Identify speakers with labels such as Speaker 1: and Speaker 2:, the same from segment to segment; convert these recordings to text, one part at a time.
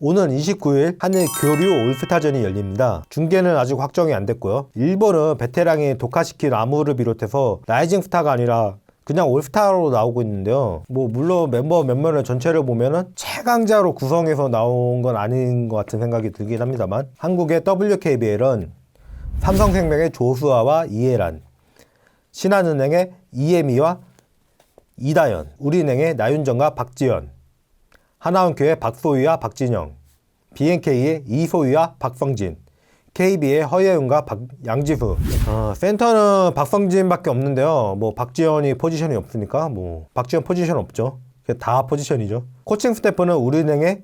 Speaker 1: 오는 29일 한일 교류 올스타전이 열립니다. 중계는 아직 확정이 안 됐고요. 일본은 베테랑이 독화시킨 아무를 비롯해서 라이징 스타가 아니라 그냥 올스타로 나오고 있는데요. 뭐 물론 멤버 몇 명을 전체를 보면은 최강자로 구성해서 나온 건 아닌 것 같은 생각이 들긴 합니다만 한국의 WKBL은 삼성생명의 조수아와 이해란, 신한은행의 이혜미와 이다연, 우리은행의 나윤정과 박지연, 하나원교의 박소희와 박진영, BNK의 이소희와 박성진, KB의 허예윤과 박, 양지수. 어, 센터는 박성진밖에 없는데요. 뭐 박지현이 포지션이 없으니까 뭐 박지현 포지션 없죠. 다 포지션이죠. 코칭 스태프는 우리은행의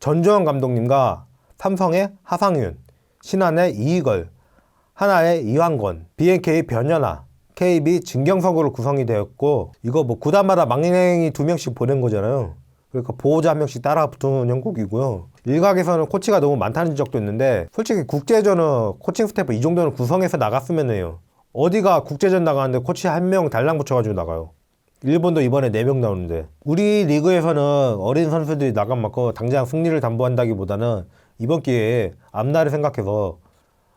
Speaker 1: 전조영 감독님과 삼성의 하상윤, 신한의 이희걸, 하나의 이황권, BNK 변현아, KB 진경석으로 구성이 되었고 이거 뭐 구단마다 망행이 두 명씩 보낸 거잖아요. 그러니까 보호자 한 명씩 따라 붙은 형국이고요. 일각에서는 코치가 너무 많다는 지적도 있는데 솔직히 국제전은 코칭 스태프 이 정도는 구성해서 나갔으면 해요. 어디가 국제전 나가는데 코치 한 명 달랑 붙여가지고 나가요. 일본도 이번에 4명 나오는데 우리 리그에서는 어린 선수들이 나간 만큼 당장 승리를 담보한다기보다는 이번 기회에 앞날을 생각해서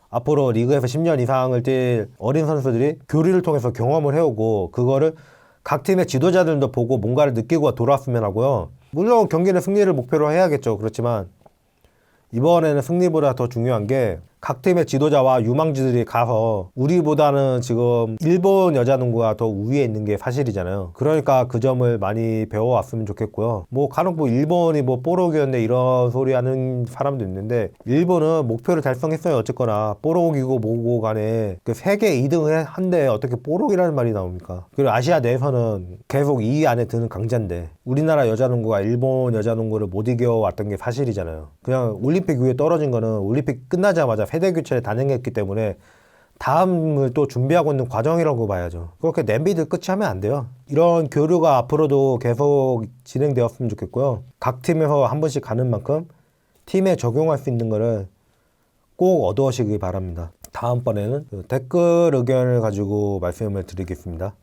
Speaker 1: 앞으로 리그에서 10년 이상을 뛸 어린 선수들이 교류를 통해서 경험을 해오고 그거를 각 팀의 지도자들도 보고 뭔가를 느끼고 돌아왔으면 하고요. 물론 경기는 승리를 목표로 해야겠죠. 그렇지만 이번에는 승리보다 더 중요한 게각 팀의 지도자와 유망주들이 가서 우리보다는 지금 일본 여자 농구가 더 우위에 있는 게 사실이잖아요. 그러니까 그 점을 많이 배워왔으면 좋겠고요. 뭐 간혹 뭐 일본이 뭐 뽀록이었네 이런 소리 하는 사람도 있는데 일본은 목표를 달성했어요. 어쨌거나 뽀록이고 뭐고 간에 그 세계 2등을 한데 어떻게 뽀록이라는 말이 나옵니까? 그리고 아시아 내에서는 계속 2위 안에 드는 강자인데 우리나라 여자 농구가 일본 여자 농구를 못 이겨왔던 게 사실이잖아요. 그냥 올림픽 위에 떨어진 거는 올림픽 끝나자마자 세대 교체를 단행했기 때문에 다음을 또 준비하고 있는 과정이라고 봐야죠. 그렇게 냄비들 끝이 하면 안 돼요. 이런 교류가 앞으로도 계속 진행되었으면 좋겠고요. 각 팀에서 한 번씩 가는 만큼 팀에 적용할 수 있는 거를 꼭 얻어오시기 바랍니다. 다음번에는 그 댓글 의견을 가지고 말씀을 드리겠습니다.